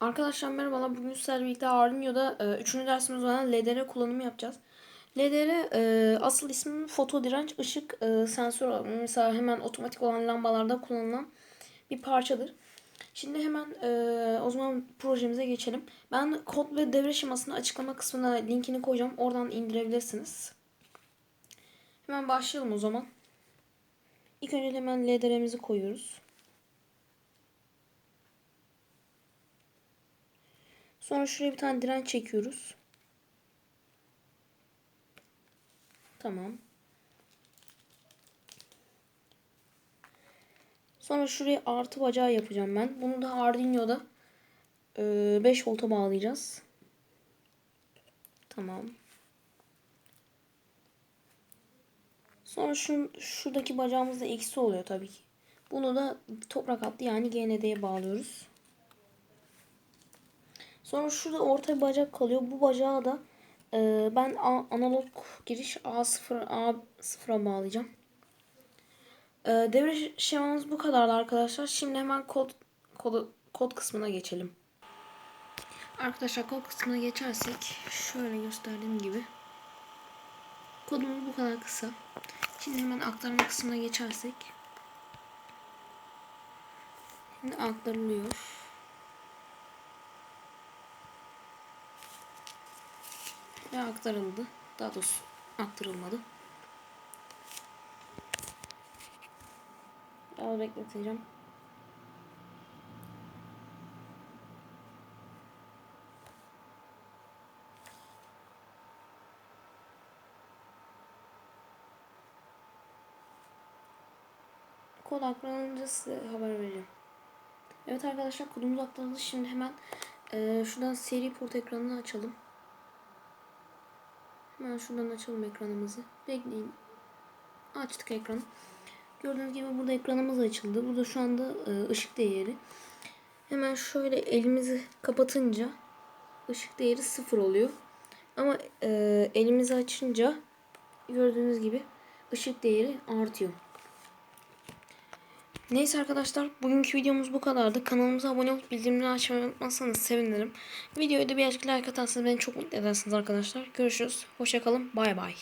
Arkadaşlar merhabalar. Bugün sizlerle birlikte Arduino'da 3. dersimiz olan LDR kullanımı yapacağız. LDR e, asıl ismi foto direnç ışık e, sensör olarak mesela hemen otomatik olan lambalarda kullanılan bir parçadır. Şimdi hemen e, o zaman projemize geçelim. Ben kod ve devre şemasını açıklama kısmına linkini koyacağım. Oradan indirebilirsiniz. Hemen başlayalım o zaman. İlk önce hemen LDR'mizi koyuyoruz. Sonra şuraya bir tane direnç çekiyoruz. Tamam. Sonra şuraya artı bacağı yapacağım ben. Bunu da Arduino'da 5 volta bağlayacağız. Tamam. Sonra şu, şuradaki bacağımız da eksi oluyor tabii ki. Bunu da toprak hattı yani GND'ye bağlıyoruz. Sonra şurada orta bir bacak kalıyor. Bu bacağı da e, ben a, analog giriş A0 A0'a bağlayacağım. E, devre şemamız bu kadardı arkadaşlar. Şimdi hemen kod kod, kod kısmına geçelim. Arkadaşlar kod kısmına geçersek şöyle gösterdiğim gibi kodumuz bu kadar kısa. Şimdi hemen aktarma kısmına geçersek Şimdi aktarılıyor. Ve aktarıldı. Daha doğrusu aktarılmadı. Daha bekleteceğim. Kod aktarılınca size haber vereceğim. Evet arkadaşlar kodumuz aktarıldı. Şimdi hemen e, şuradan seri port ekranını açalım. Hemen şuradan açalım ekranımızı. Bekleyin. Açtık ekranı. Gördüğünüz gibi burada ekranımız açıldı. Burada şu anda e, ışık değeri. Hemen şöyle elimizi kapatınca ışık değeri sıfır oluyor. Ama e, elimizi açınca gördüğünüz gibi ışık değeri artıyor. Neyse arkadaşlar bugünkü videomuz bu kadardı. Kanalımıza abone olup bildirimleri açmayı unutmazsanız sevinirim. Videoyu da bir like atarsanız beni çok mutlu edersiniz arkadaşlar. Görüşürüz. Hoşçakalın. Bay bay.